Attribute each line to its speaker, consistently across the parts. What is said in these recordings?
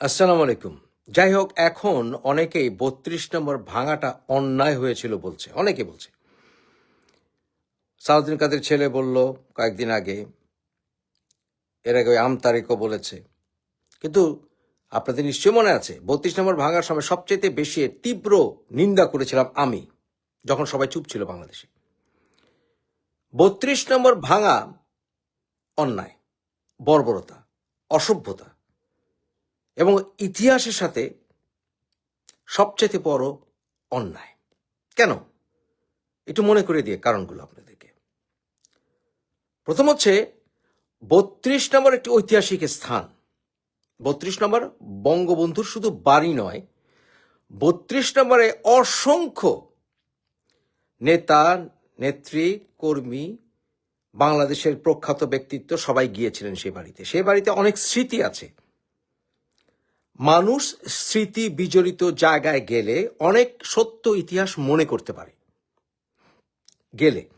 Speaker 1: আসসালামু আলাইকুম। যাই হোক এখন অনেকেই বত্রিশ নম্বর ভাঙাটা অন্যায় হয়েছিল বলছে, অনেকে বলছে। সাউদ্দিন কাদের ছেলে বলল কয়েকদিন আগে, এর আগে ওই আমতারিকও বলেছে। কিন্তু আপনাদের নিশ্চয় মনে আছে, বত্রিশ নম্বর ভাঙার সময় সবচেয়ে বেশি তীব্র নিন্দা করেছিলাম আমি, যখন সবাই চুপ ছিল বাংলাদেশে। বত্রিশ নম্বর ভাঙা অন্যায়, বর্বরতা, অসভ্যতা এবং ইতিহাসের সাথে সবচেয়ে বড় অন্যায়। কেন? একটু মনে করে দিয়ে কারণগুলো আপনাদেরকে। প্রথম হচ্ছে, বত্রিশ নম্বর একটি ঐতিহাসিক স্থান। বত্রিশ নম্বর বঙ্গবন্ধুর শুধু বাড়ি নয়, বত্রিশ নম্বরে অসংখ্য নেতা, নেত্রী, কর্মী, বাংলাদেশের প্রখ্যাত ব্যক্তিত্ব সবাই গিয়েছিলেন সেই বাড়িতে। সেই বাড়িতে অনেক স্মৃতি আছে। মানুষ স্মৃতি বিজড়িত জায়গায় গেলে অনেক সত্য ইতিহাস মনে করতে পারে। গেলে।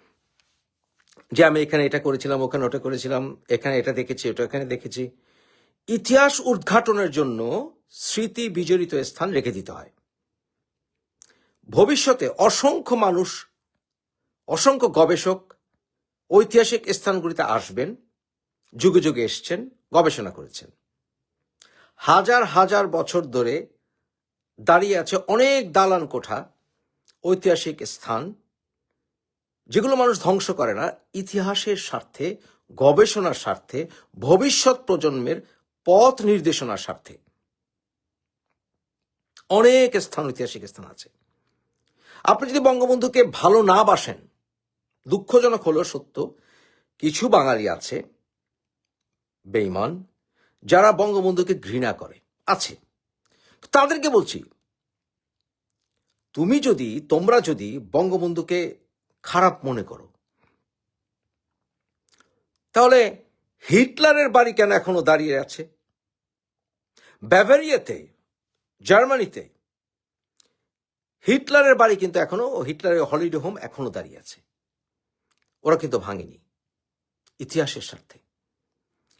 Speaker 1: যে আমি এখানে এটা করেছিলাম, ওখানে ওটা করেছিলাম, এখানে এটা দেখেছি, ওটা এখানে দেখেছি। ইতিহাস উদ্ঘাটনের জন্য স্মৃতি বিজড়িত স্থান রেখে দিতে হয়। ভবিষ্যতে অসংখ্য মানুষ, অসংখ্য গবেষক ঐতিহাসিক স্থানগুলিতে আসবেন, যুগে যুগে এসছেন, গবেষণা করেছেন। হাজার হাজার বছর ধরে দাঁড়িয়ে আছে অনেক দালান কোঠা, ঐতিহাসিক স্থান, যেগুলো মানুষ ধ্বংস করে না। ইতিহাসের স্বার্থে, গবেষণার স্বার্থে, ভবিষ্যৎ প্রজন্মের পথ নির্দেশনার স্বার্থে অনেক স্থান, ঐতিহাসিক স্থান আছে। আপনি যদি বঙ্গবন্ধুকে ভালো না বাসেন, দুঃখজনক হলেও সত্য, কিছু বাঙালি আছে বেইমান যারা বঙ্গবন্ধুকে ঘৃণা করে, আছে। তাদেরকে বলছি, তুমি যদি, তোমরা যদি বঙ্গবন্ধুকে খারাপ মনে করো, তাহলে হিটলারের বাড়ি কেন এখনও দাঁড়িয়ে আছে? ব্যাভারিয়াতে, জার্মানিতে, হিটলারের বাড়ি কিন্তু এখনও, হিটলারের হলিডে হোম এখনও দাঁড়িয়ে আছে। ওরা কিন্তু ভাঙেনি, ইতিহাসের স্বার্থে।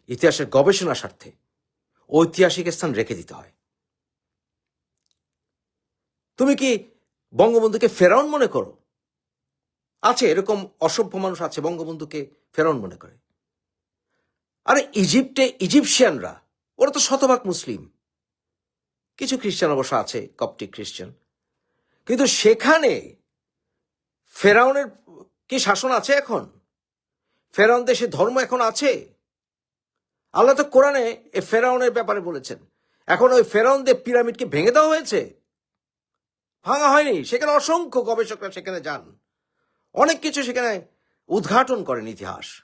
Speaker 1: ইতিহাসের গবেষণা স্বার্থে ঐতিহাসিক স্থান রেখে দিতে হয়। তুমি কি বঙ্গবন্ধুকে ফেরাউন মনে করো? আছে, এরকম অসভ্য মানুষ আছে বঙ্গবন্ধুকে ফেরাউন মনে করে। আরে ইজিপ্টে ইজিপশিয়ানরা, ওরা তো শতভাগ মুসলিম। কিছু খ্রিস্টান অবশ্য আছে, কপটিক খ্রিস্টান। কিন্তু সেখানে ফেরাউনের কি শাসন আছে এখন? ফেরাউন দেশে ধর্ম এখন আছে? আল্লাহ তো কোরআনে এ ফেরাউনের ব্যাপারে বলেছেন। এখন ওই ফেরাউনদের পিরামিডকে ভেঙে দেওয়া হয়েছে? ভাঙা হয়নি। সেখানে অসংখ্য গবেষকরা সেখানে যান। অনেক কিছু সেখানে উদ্ঘাটন করেন ইতিহাস।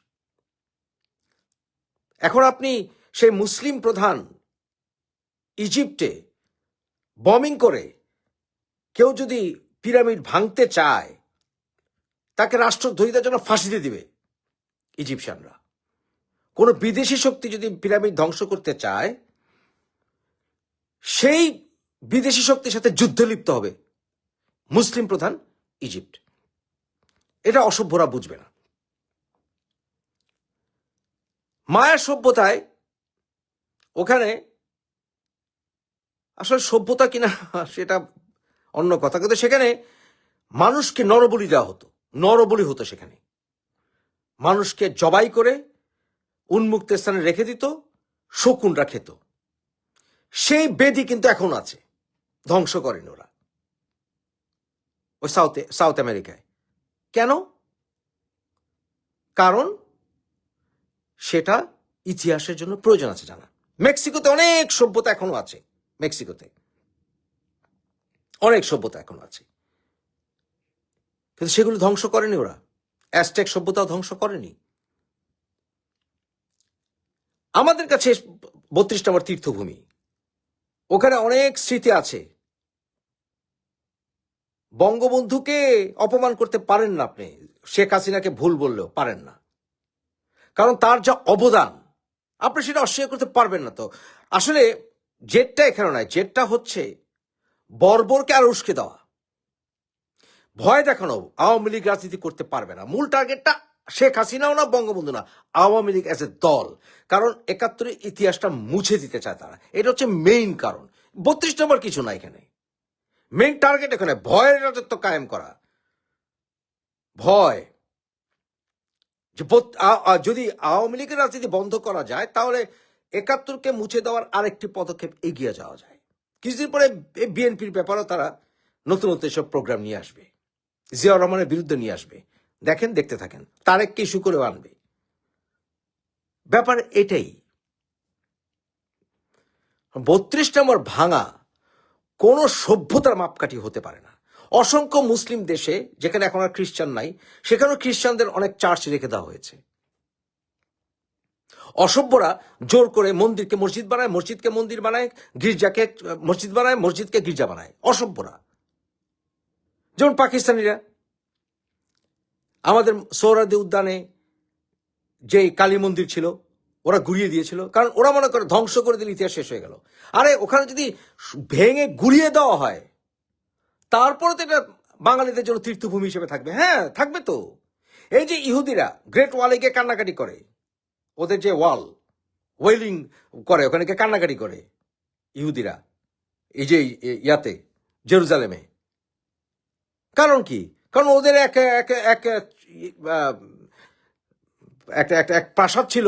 Speaker 1: এখন আপনি সেই মুসলিম প্রধান ইজিপ্টে বমিং করে কেউ যদি পিরামিড ভাঙতে চায়, তাকে রাষ্ট্রদ্রোহিতার জন্য ফাঁসিতে দিবে ইজিপশিয়ানরা। কোনো বিদেশি শক্তি যদি পিরামিড ধ্বংস করতে চায়, সেই বিদেশি শক্তির সাথে যুদ্ধ লিপ্ত হবে মুসলিম প্রধান ইজিপ্ট। এটা অসভ্যরা বুঝবে না। মায়া সভ্যতায় ওখানে আসলে সভ্যতা কিনা সেটা অন্য কথা, কিন্তু সেখানে মানুষকে নরবলি দেওয়া হতো, নরবলি হতো সেখানে। মানুষকে জবাই করে উন্মুক্ত স্থানে রেখে দিত, শকুনরা খেত। সেই বেদি কিন্তু এখন আছে। ধ্বংস করেন ওরা। ওই সাউথ সাউথ আমেরিকায়। কেন? কারণ সেটা ইতিহাসের জন্য প্রয়োজন আছে জানা। মেক্সিকোতে অনেক সভ্যতা এখনও আছে, মেক্সিকোতে। অনেক সভ্যতা এখনও আছে। কিন্তু সেগুলো ধ্বংস করেনি ওরা। অ্যাস্টেক সভ্যতাও ধ্বংস করেনি। আমাদের কাছে বত্রিশ নম্বর তীর্থভূমি। ওখানে অনেক স্মৃতি আছে। বঙ্গবন্ধুকে অপমান করতে পারেন না আপনি। শেখ হাসিনাকে ভুল বললেও পারেন না। কারণ তার যা অবদান, আপনি সেটা অস্বীকার করতে পারবেন না তো। আসলে জেটটা এখানে নয়, জেটটা হচ্ছে বর্বরকে আর উস্কে দেওয়া। ভয় দেখানো, আওয়ামী লীগ রাজনীতি করতে পারবে না। মূল টার্গেটটা শেখ হাসিনাও না, বঙ্গবন্ধু না, আওয়ামী লীগ অ্যাজ এ দল। কারণ একাত্তরের ইতিহাসটা মুছে দিতে চায় তারা। এটা হচ্ছে মেইন কারণ। বত্রিশ নম্বর কিছু না এখানে। মেইন টার্গেট এখানে ভয়ের রাজত্ব কায়েম করা। ভয়। যে যদি আওয়ামী লীগের রাজনীতি বন্ধ করা যায়, তাহলে একাত্তরকে মুছে দেওয়ার আরেকটি পদক্ষেপ এগিয়ে যাওয়া যায়। কিছুদিন পরে বিএনপির ব্যাপারেও তারা নতুন নতুন এসব প্রোগ্রাম নিয়ে আসবে। জিয়াউর রহমানের বিরুদ্ধে নিয়ে আসবে। দেখেন, দেখতে থাকেন। তারেককে ইস্যু করেও আনবে? ব্যাপার এটাই। বত্রিশ নম্বর ভাঙা কোন সভ্যতার মাপকাঠি হতে পারে না। অসংখ্য মুসলিম দেশে, যেখানে এখন আর খ্রিস্টান নাই, সেখানেও খ্রিস্টানদের অনেক চার্চ রেখে দেওয়া হয়েছে। অসভ্যরা জোর করে মন্দিরকে মসজিদ বানায়, মসজিদকে মন্দির বানায়, গির্জাকে, মসজিদ বানায়, মসজিদকে গির্জা বানায়। অসভ্যরা। যেমন পাকিস্তানিরা আমাদের সৌরাদি উদ্যানে যে কালী মন্দির ছিল, ওরা ঘুরিয়ে দিয়েছিল। কারণ ওরা মনে করে ধ্বংস করে দিলে ইতিহাস শেষ হয়ে গেল। আরে, ওখানে যদি ভেঙে গুড়িয়ে দেওয়া হয়, তারপরে তো এটা বাঙালিদের জন্য তীর্থভূমি হিসেবে থাকবে। হ্যাঁ থাকবে তো। এই যে ইহুদিরা গ্রেট ওয়ালে গিয়ে কান্নাকাটি করে, ওদের যে ওয়াল, ওয়েলিং করে, ওখানে গিয়ে কান্নাকাটি করে ইহুদিরা, এই যে ইয়াতে, জেরুজালেমে। কারণ কি? কারণ ওদের এক এক এক একটা একটা, এক প্রাসাদ ছিল,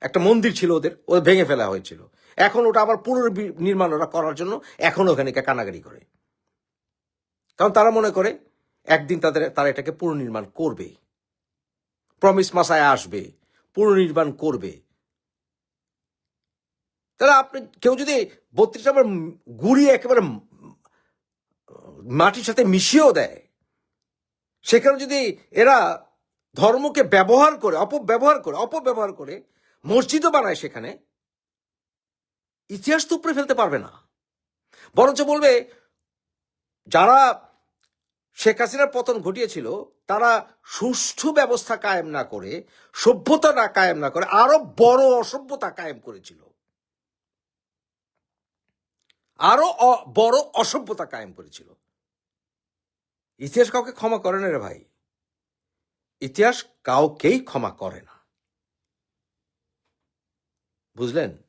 Speaker 1: একটা মন্দির ছিল ওদের ও ভেঙে ফেলা হয়েছিল। এখন ওটা আবার পুনর্নির্মাণ ওরা করার জন্য এখন ওখানে কান্নাকাটি করে। কারণ তারা মনে করে, একদিন তাদের, তারা এটাকে পুনর্নির্মাণ করবে। প্রমিস মাসায় আসবে, পুনর্নির্মাণ করবে। তাহলে আপনি, কেউ যদি বত্রিশ নম্বর গুড়িয়ে একেবারে মাটির সাথে মিশিয়েও দেয় সেখানে যদি এরা ধর্মকে ব্যবহার করে, অপব্যবহার করে অপব্যবহার করে মসজিদও বানায় সেখানে, ইতিহাস তো উপরে ফেলতে পারবে না। বরঞ্চ বলবে, যারা শেখ হাসিনার পতন ঘটিয়েছিল, তারা সুষ্ঠু ব্যবস্থা কায়েম না করে, সভ্যতা না কায়েম না করে, আরও বড় অসভ্যতা কায়েম করেছিল। আরও বড় অসভ্যতা কায়েম করেছিল। ইতিহাস কাউকে ক্ষমা করে না রে ভাই। ইতিহাস কাউকেই ক্ষমা করে না। বুঝলেন?